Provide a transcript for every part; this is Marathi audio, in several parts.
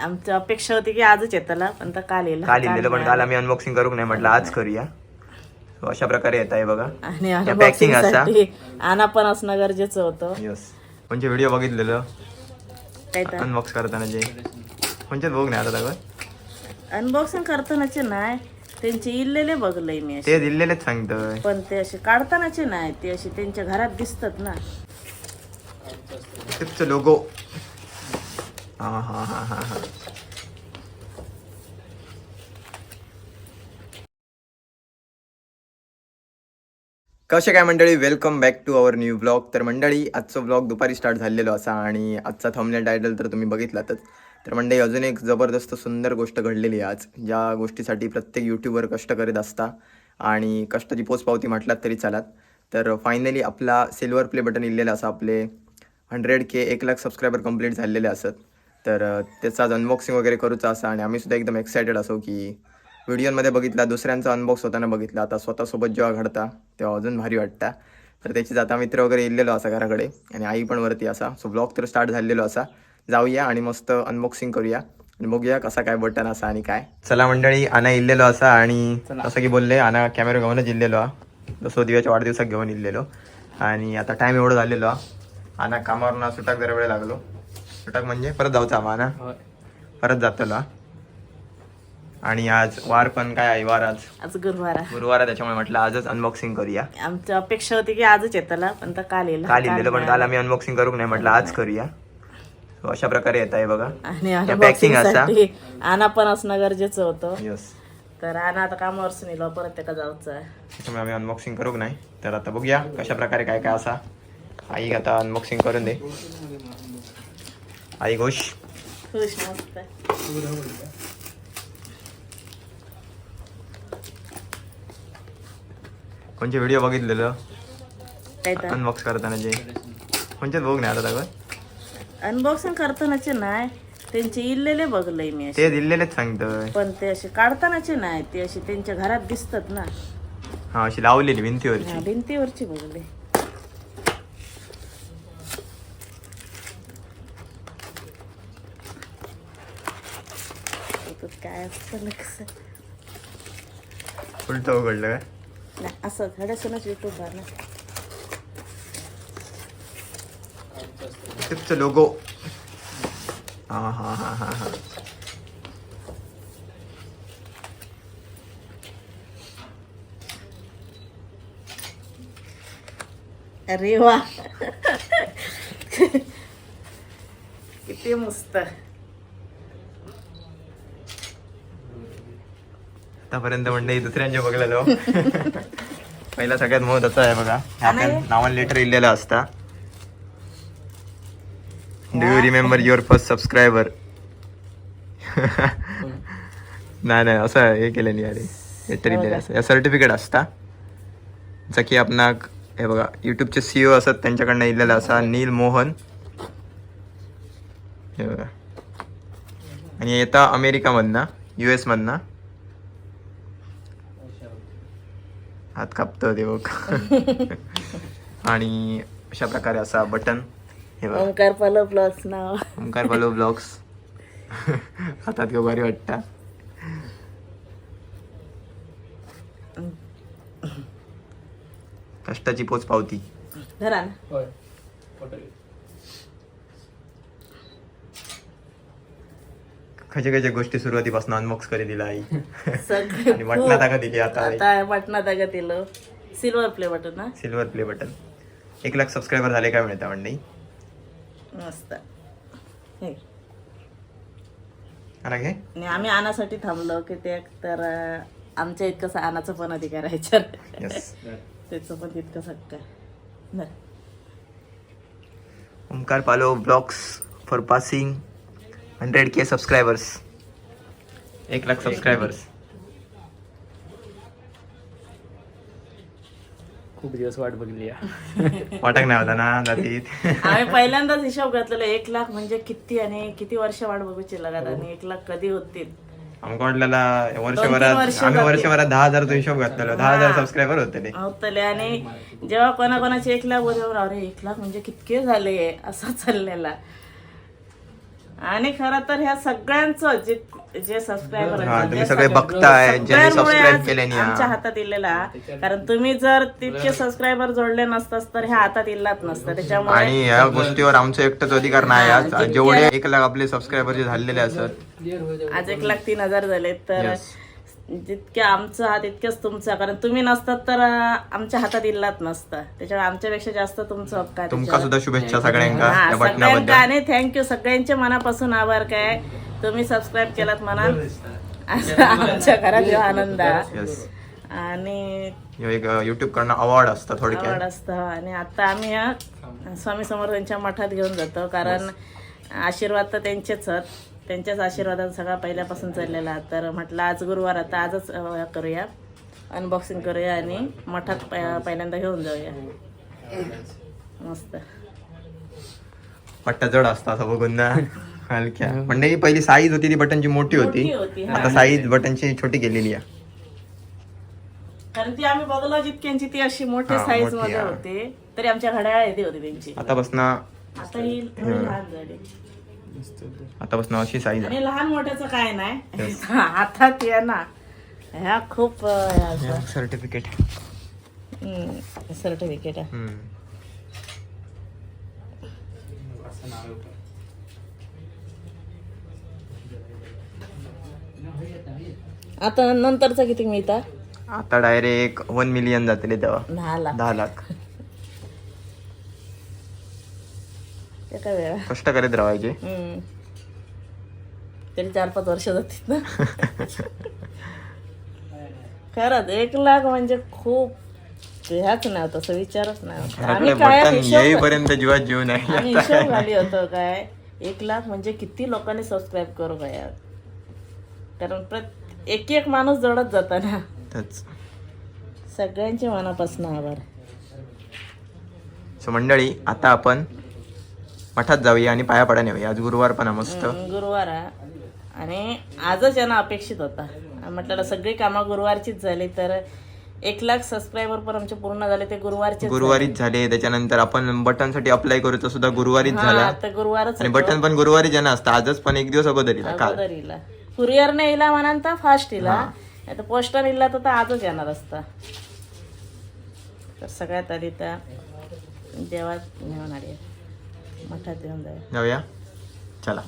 आमची अपेक्षा होती की आजच येताला पण तर काल येईल काल इलेलं पण काल आम्ही अनबॉक्सिंग करूक नाही म्हटलं आज करूया. So, अशा प्रकारे येत आहे बघा. आणि या unboxing packing असा? साठी आणा पण असणं गरजेचं होतं. यस म्हणजे व्हिडिओ बघितलेलं? काय तर? अनबॉक्स करताना जे. म्हणजे बघ नाही आता सगळं अनबॉक्सिंग करतानाचे नाही. त्यांचे इल्लेले बघलंय मी असे. ते दिलेलेच सांगतोय. पण ते असे काढतानाचे नाही. ते असे त्यांच्या घरात दिसतात ना. टिपचं लोगो हा हा हा हा हा कसे काय मंडळी? Welcome back to our new blog तर मंडळी आजचं ब्लॉग दुपारी स्टार्ट झालेलो असा आणि आजचा थंबनेल टायटल तर तुम्ही बघितलातच. तर मंडळी अजून एक जबरदस्त सुंदर गोष्ट घडलेली आहे आज ज्या गोष्टीसाठी प्रत्येक यूट्यूबवर कष्ट करीत असता आणि कष्टाची पोचपावती म्हटलात तरी चालात. तर फायनली आपला सिल्वर प्ले बटन इलेलं असं आपले हंड्रेड के एक लाख सबस्क्रायबर कंप्लीट झालेले असत. तर त्याचं आज अनबॉक्सिंग वगैरे करूचं असं आणि आम्ही सुद्धा एकदम एक्सायटेड असो की व्हिडिओमध्ये बघितला दुसऱ्यांचा अनबॉक्स होताना बघितला. आता स्वतःसोबत जेव्हा घडता तेव्हा अजून भारी वाटतं. तर त्याची जाता मित्र वगैरे इलेलो असा घराकडे आणि आई पण वरती असा. सो ब्लॉग तर स्टार्ट झालेलो असा. जाऊया आणि मस्त अनबॉक्सिंग करूया आणि बघूया कसा काय बटन असा आणि काय. चला मंडळी आणा इल्लेलो असा आणि असं की बोलले आणा कॅमेरा घेऊनच इल्लेलो हा. जसं दिव्याच्या वाढदिवसाक घेऊन इल्लेलो. आणि आता टाइम एवढं झालेलो हा. आणा कामावर ना सुटाक जरा वेळ लागलो. सुटाक म्हणजे परत जाऊचा आम्हा ना परत जातलो. आणि आज वार पण काय आहे वार आज? आज गुरुवार आहे. गुरुवार आहे त्याच्यामुळे म्हटलं आजच अनबॉक्सिंग करूया. आमची अपेक्षा होती की आजच येताला पण तर काल येईल काल पण काल आम्ही अनबॉक्सिंग करूक नाही म्हटलं आज करूया. So, अशा प्रकारे येत आहे बघा. आणि unboxing असा? आणा पण असणं गरजेचं होतं. यस तर आणा आता कामावर सुनील परत त्याला जाऊचं आहे. त्याच्यामुळे आम्ही अनबॉक्सिंग करूक नाही. तर आता बघूया कशा प्रकारे काय काय असा. आई आता अनबॉक्सिंग करून दे. आई घोष खुश मस्त आहे. कोणचे व्हिडिओ बघितलेलं अनबॉक्स करताना जे कोणचेच बघ नाही आता अनबॉक्सिंग करतानाचे नाही त्यांचे इल्लेले बघलंय मी ते दिलेलेच सांगतोय पण ते असे काढतानाचे नाही ते असे त्यांच्या घरात दिसतात ना हा अशी लावलेली भिंतीवरची भिंतीवरची बघले याच्यात काय? असतं ना कसं उलट उघडलं काय? नाही असं धडसनच युट्यूब ना टिपचं लोगो हा हा हा हा हा. अरे वा. किती मस्त. आतापर्यंत म्हणजे दुसऱ्यांचे बघलेलो. पहिला सगळ्यात महत्त्वाचा आहे बघा. नावान लेटर लिहिलेलं असता. Do you remember your first subscriber नाही नाही असं हे केलं नाही अरे. लेटर लिहिलेलं असतं या सर्टिफिकेट असता. जसं की आपणाक हे बघा युट्यूबचे सीईओ असत त्यांच्याकडनं इलेलं असा नील मोहन. हे बघा. आणि येता अमेरिकामधनं यू एस हात कापतो ते बघ. आणि अशा प्रकारे असा बटन हे बघ. ओंकार पलो प्लस नाव. ओंकार बलो ब्लॉग्स. हातात घेऊ भारी वाटता. कष्टाची पोच पावती. धरा खयच्या खयच्या गोष्टी सुरुवातीपासून अनबॉक्स करी दिला आई सगळे आणि मटणा टाका दिली आता आता पटना दागा दिलं. सिल्वर प्ले बटन ना सिल्वर प्ले बटन एक लाख सबस्क्रायबर झाले काय मिळतं म्हणजे मस्त. हे. आणा घे. आणि आम्ही आणासाठी थांबलो की ते तर अं, आमच्या इतकंसं आणाचं पण अधिकार आहे येस त्याचं पण तितकं हक्क आहे. बरं. ओमकार पालो blogs for passing hundred K subscribers एक लाख सबस्क्रायबर्स खूप दिवस वाट बघली वाटक नाही होता ना जातीत. आम्ही पहिल्यांदाच हिशोब घातलेला एक लाख म्हणजे किती आणि किती वर्ष वाट बघूची लागत आणि एक लाख कधी होतील? आमका वाटलेला वर्षभरात वर्ष आम्ही. वर्षभरात दहा हजारचा हिशोब घातलेलो दहा हजार सबस्क्रायबर होते होतले आणि जेव्हा कोणाकोणाचे एक लाख बोलल्यावर अरे एक लाख म्हणजे कितके झाले असा चाललेला. आणि खरं तर ह्या सगळ्यांचं जे जे सबस्क्रायबर सगळे बघताय. आमच्या हातात इलेला. कारण तुम्ही जर तितके सबस्क्रायबर जोडले नसतास तर ह्या हातात इल्लाच नसतं. त्याच्यामुळे आणि या गोष्टीवर आमचं एकटंच अधिकार नाही आज. जेवढे एक लाख आपले सबस्क्रायबर जे झालेले असत. आज एक लाख तीन हजार झाले तर जितके आमचं हात तितकेच तुमचं. कारण तुम्ही नसतात तर आमच्या हातात इल्लात नसतं. त्याच्यामुळे आमच्यापेक्षा जास्त तुमचं हक्क आहे तुमका. सुद्धा शुभेच्छा हा, बटनाबद्दल. आणि थँक्यू सगळ्यांचे मनापासून आभार काय? तुम्ही सबस्क्राईब केलात म्हणा. असं आमच्या घरात ह्यो आनंद. आणि एक युट्यूब कडनं अवॉर्ड असतं आवड थोडक्यात असतं. आणि आता आम्ही या स्वामी समर्थांच्या मठात घेऊन जातो. कारण आशीर्वाद तर त्यांचेच आहेत. त्यांच्याच आशीर्वादात सगळा पहिल्यापासून चाललेला. तर म्हटलं आज गुरुवार आता आजच करूया. अनबॉक्सिंग करूया आणि मठात पहिल्यांदा घेऊन जाऊया. मस्त. पट्टा जड असतं असं बघून ना. हलक्या. म्हणजे ही पहिली साईज होती ती बटनची मोठी होती. मोठी. आता साईज बटनची छोटी केलेली आहे. कारण ती आम्ही बघलो जितक्यांची ती अशी मोठ्या हा, साईज मोठी, मध्ये. होते. तरी आमच्या घड्याळ येते होती त्यांची. आतापासून आता ही लहान झाली. आतापासून अशी साईज आणि लहान मोठ्याचं काय नाही? हातात ये ना ह्या खूप. सर्टिफिकेट सर्टिफिकेट आता नंतरचं किती मिळतात आता डायरेक्ट वन मिलियन जातले तेव्हा. दहा लाख. दहा लाख. एका वेळा? कष्ट करीत राहायचे हम्म. तरी चार पाच वर्ष जातील ना. खरंच एक लाख म्हणजे खूप. ह्याच नाही होत असं विचारच नाही होत. आम्ही घराकडे काय बटन हिशोब येईपर्यंत जीवात जीव नाही. आम्ही हिशोब घाली होतो काय? एक लाख म्हणजे किती लोकांनी सबस्क्राईब करू काय कारण प्रत एक एक माणूस जोडत जाता ना तेच. सगळ्यांचे मनापासून आभार. सो मंडळी आता आपण मठात जाऊया आणि पाया पडा नेऊया. आज गुरुवार पण आहे मस्त. गुरुवार आहे. आणि आजच यांना अपेक्षित होता. म्हटलं सगळी कामं गुरुवारचीच झाली तर एक लाख सबस्क्रायबर पण आमचे पूर्ण झाले ते गुरुवारचे गुरुवारीच झाले. त्याच्यानंतर आपण बटनसाठी अप्लाय करू तो सुद्धा गुरुवारीच झाला. आता गुरुवारच आणि बटन पण गुरुवारी ज्यांना असतं. आजच पण एक दिवस अगोदर काल. अगोदर इला कुरिअरने म्हणान तर फास्ट इला. नाही तर पोस्टर इला तर तो आजच येणार असता. तर सगळ्यात आधी त्या देवात नेऊन आली. मठात येऊन जाऊया जाऊया चला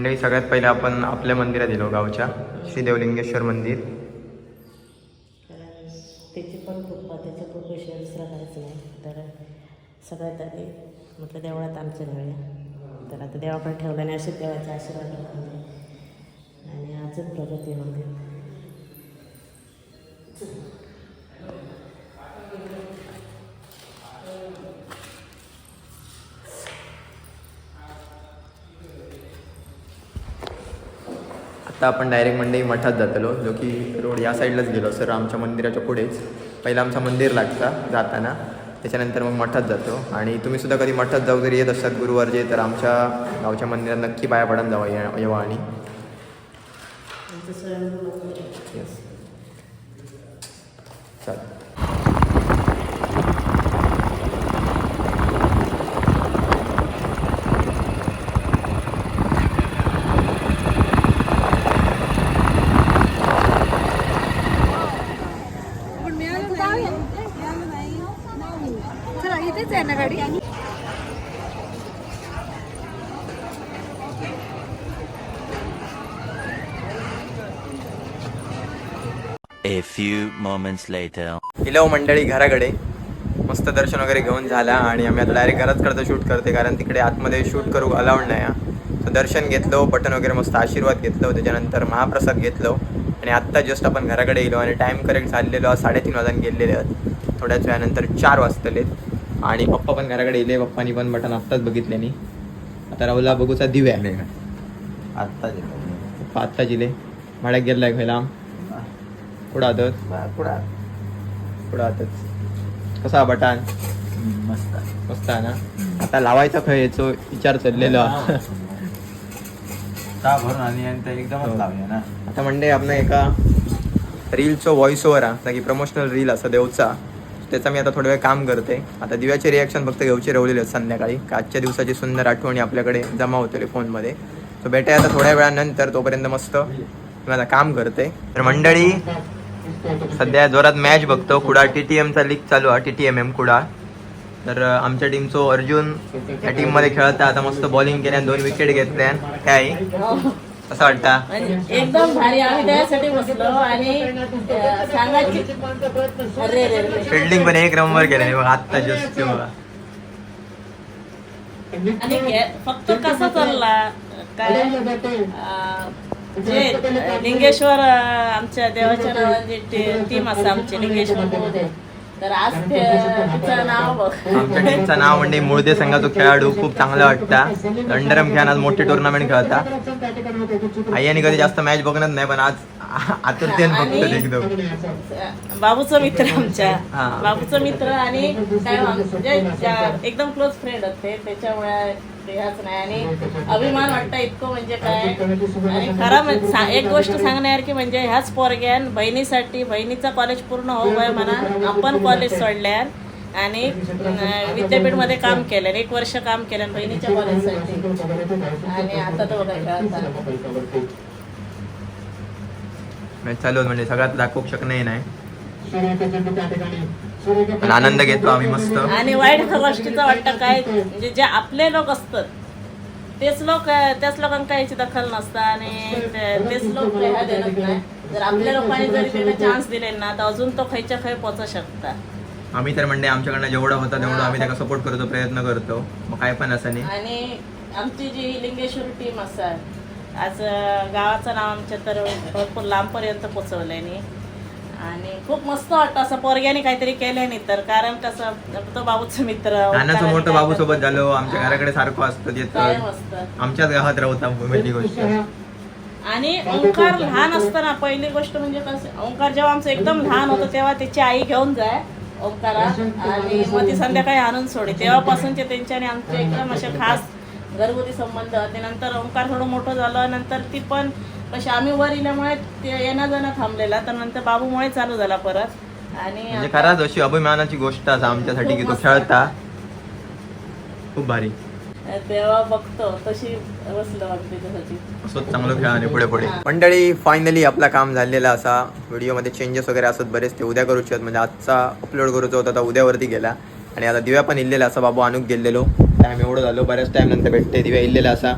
मंडळी सगळ्यात पहिले आपण आपल्या मंदिरात गेलो गावच्या. श्री देवलिंगेश्वर मंदिर. त्याची पण खूप त्याचे खूप विषय दुसरं करायचं नाही तर सगळ्यात आधी म्हटलं देवळात आमच्या घरी. तर आता देवाकडे ठेवल्याने असे देवाचे आशीर्वाद आणि अजून प्रगती होऊ तर आपण डायरेक्ट मंडई मठात जातलो जो की रोड या साईडलाच गेलो सर आमच्या मंदिराच्या पुढेच. पहिलं आमचं मंदिर लागता जाताना. त्याच्यानंतर मग मठात जातो. आणि तुम्ही सुद्धा कधी मठात जाऊ जरी येत असतात गुरुवारचे तर आमच्या गावच्या मंदिरात नक्की पाया पडून जावा येवा आणि आमचं स्वयंभू मंदिर आहे. येस चालेल चला इथेच आहे ना गाडी A few moments later. गेलो मंडळी घराकडे. मस्त दर्शन वगैरे घेऊन झाला आणि आम्ही आता डायरेक्ट घरात करतो शूट करते कारण तिकडे आतमध्ये शूट करू अलाउड नाही हा. So दर्शन घेतलो बटन वगैरे मस्त आशीर्वाद घेतलो त्याच्यानंतर महाप्रसाद घेतलो आणि आत्ता जस्ट आपण घराकडे गेलो आणि टाईम करेक्ट झालेलो साडेतीन वाजून गेलेले आहेत. थोड्याच वेळानंतर चार वाजतलेत. आणि पप्पा पण घराकडे येले पप्पानी पण बटन आत्ताच बघितले नी आता राहुला बघूचा दिव्या. आत्ता पप्पा आत्ता जिले भाड्यात गेलाय खायला पुढं कुठं आहातच कसा बटान मस्त. मस्त आहे ना? आता लावायचा खय याचो विचार चाललेलो हा. ता भरून आणि आणि ते. एकदमच लावूया ना? आता म्हणजे आपण एका रीलचो व्हॉइस ओव्हर हा की प्रमोशनल रील असा देवचा. त्याचा मी आता थोडा वेळ काम करते. आता दिव्याचे रिॲक्शन फक्त घेऊचे रवलेले आहेत संध्याकाळी. का आजच्या दिवसाची सुंदर आठवणी आपल्याकडे जमा होते फोनमध्ये. सो भेटाय आता थोड्या वेळानंतर. तोपर्यंत मस्त. मी आता काम करते. तर मंडळी सध्या जोरात मॅच बघतो. कुडा टी टी एमचा लीग चालू आहे. टी टी एम एम कुडा तर आमच्या टीमचो अर्जुन या टीममध्ये खेळता आता मस्त बॉलिंग केल्या दोन विकेट घेतल्या काय? असं वाटतं? एकदम भारी आम्ही त्यासाठी बसलो आणि सांगायची अरे रे रे फिल्डिंग पण एक नंबर केला बघा आत्ता जस्ट बघा. आणि फक्त कसा चालला? काय? अं, जे लिंगेश्वर आमच्या देवाच्या नावाची टीम असा आमची लिंगेश्वर. तर आज ते- तिचं नाव बघ. आमच्या टीमचं नाव म्हणजे मुळदे संघाचा खेळाडू खूप चांगला वाटता. अंडरम खेळात मोठी टुर्नामेंट खेळता. आई आणि कधी जास्त मॅच बघणार नाही पण आज आतुरतेने बघतो एकदम. बाबूचा मित्र आमच्या. हा. बाबूचा मित्र आणि काय म्हणजे ज्या- एकदम क्लोज फ्रेंड होते त्याच्यामुळे ह्याच नाही. आणि अभिमान वाटतं इतकं म्हणजे काय? आणि खरा म्हणजे एक गोष्ट सांगण्यासारखी म्हणजे ह्याच पोरग्यान बहिणीसाठी बहिणीचा कॉलेज पूर्ण होऊ वय म्हणा आपण कॉलेज सोडल्यान आणि विद्यापीठमध्ये काम केलं एक वर्ष काम केलं बहिणीच्या कॉलेजसाठी आणि आता तो बघा चालू म्हणजे सगळ्यात दाखवू शकणे नाही. पण आनंद घेतो आम्ही मस्त. आणि वाईट गोष्टीचं वाटतं काय म्हणजे जे आपले लोक असतात तेच लोक त्याच लोकांना याची दखल नसतं आणि तेच लोक देत नाही जर आपल्या लोकांनी जरी त्याला चान्स दिले ना तर अजून तो खयच्या खय पोचू शकता. आम्ही तर म्हणजे आमच्याकडनं जेवढं होतं तेवढं आम्ही त्याला सपोर्ट करतो प्रयत्न करतो. मग काय पण असं नाही. आणि आमची जी लिंगेश्वर टीम असा आज गावाचं नाव आमच्या तर भरपूर लांबपर्यंत पोचवल्याने आणि खूप मस्त वाटतं असं पोरग्याने काहीतरी केल्याने तर. कारण कसं तो बाबूचा मित्र नानाचं मोठं बाबू सोबत झालो. आमच्या घराकडे सारखं असतं काय येतं मस्त. आमच्याच गावात राहता पहिली गोष्ट. आणि ओंकार लहान असताना पहिली गोष्ट म्हणजे कसं ओंकार जेव्हा आमचं एकदम लहान होतं तेव्हा त्याची आई घेऊन जाय ओंकारा आणि मग ती संध्याकाळी आणून सोडे. तेव्हापासूनचे त्यांचे आणि आमचे एकदम असे खास घरगुती संबंध. होते नंतर ओंकार थोडं मोठं झालं. नंतर ती पण कशी आम्ही वर इल्यामुळे ते येणं जाणं थांबलेला. तर नंतर बाबूमुळे चालू झाला परत. आणि म्हणजे खराच अशी अभिमानाची गोष्ट असा आमच्यासाठी की तो खेळता. खूप भारी. तेव्हा बघतो तशी बसलो आम्ही त्याच्यासाठी असंच चांगलं खेळाने पुढे पुढे. मंडळी फायनली आपला काम झालेला असा. व्हिडिओमध्ये चेंजेस वगैरे असत बरेच ते उद्या करूचे आहेत. म्हणजे आजचा अपलोड करूचा होता आता उद्यावरती गेला. आणि आता दिव्या पण इल्लेला असा. बाबू आणूक गेलेलो. टाइम एवढं झालो. बऱ्याच टाइम नंतर भेटते. दिव्या इल्लेला असा.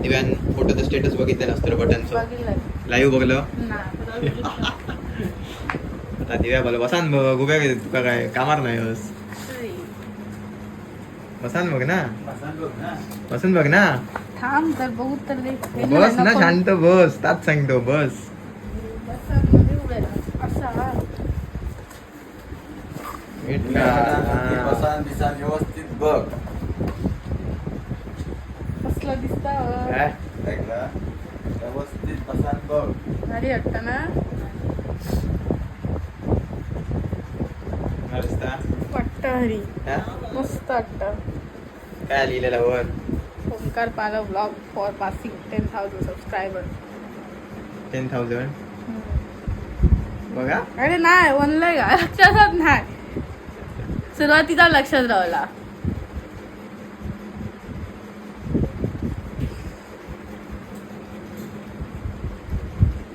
दिव्यान फोटोचं स्टेटस बघितलं नसतं बटनचं. लाईव्ह बघलं आता दिव्या बोल बसान बघ गुब्या तुका काय कामार नाही बस. बसान बघ ना. बसून बघ ना. थांब तर बघू तर दे. बस ना शांत बस ताच सांगतो बस. व्यवस्थित बघ. कसलं दिसतं. काय? ऐकलं? व्यवस्थित? वाटतं हरी हा? मस्त वाटतं. काय लिहिलेलं वर? ओंकार पाला blog for passing ten thousand subscriber ten thousand बघा. अरे नाही म्हणलंय का? लक्षातच नाही. सुरुवातीचा लक्षात राहिला.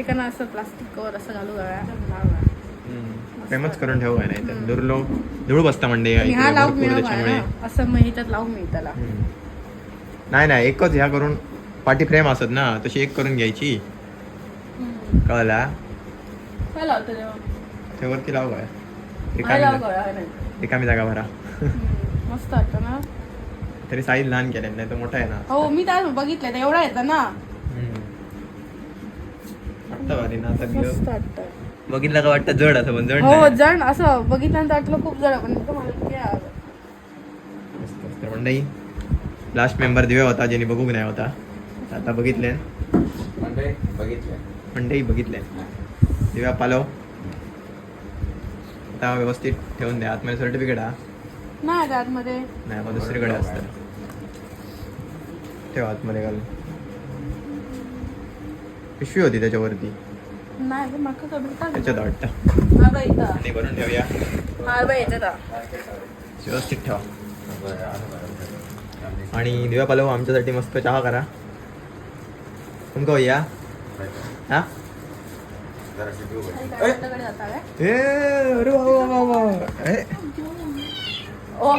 ते का ना असं प्लास्टिक कवर असं घालू फेमच करून ठेव नाही तर दुर्लो धूळ बसता म्हणजे हा असं मग ह्याच्यात लावून मिळ त्याला. नाही नाही एकच ह्या करून पाठी फ्रेम असत ना तशी एक करून घ्यायची. कळला? काय वरती लाव काय काय रिकामी लाव जागा. भरा. मस्त वाटतं ना. तरी साईज लहान केल्या नाही तर मोठा आहे ना. हो मी तर बघितलं एवढा येतं ना. वाटतं भारी ना आता मस्त बिलं- वाटतं. बघितलं का वाटतं? जड असं पण जड हो नाही. जण असं बघितल्यानंतर वाटलं खूप जण पण. मस्त मस्त. तर मंडई लास्ट मेंबर दिव्या होता ज्याने बघूक नाही होता. आता बघितले. म्हणजे बघितलं. मंडई बघितले. दिव्या पालव आता व्यवस्थित ठेवून द्या. आतमध्ये सर्टिफिकेट हा. नाही आतमध्ये. नाही मग दुसरीकडे असतं. ठेवा आतमध्ये घालून. पिशवी होती त्याच्यावरती. नाही माका कमी त्याच्यात वाटतं हा इथं. आणि भरून ठेवूया. हा व्यवस्थित ठेवा. आणि दिव्या पालव आमच्यासाठी मस्त चहा करा. तुमका या हा? ए अरे वा वा वा वा. ए, ओ.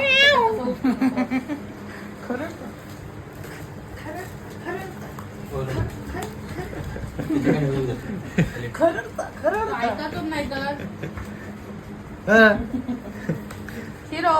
ऐका तू नाही तर. हा. हिरो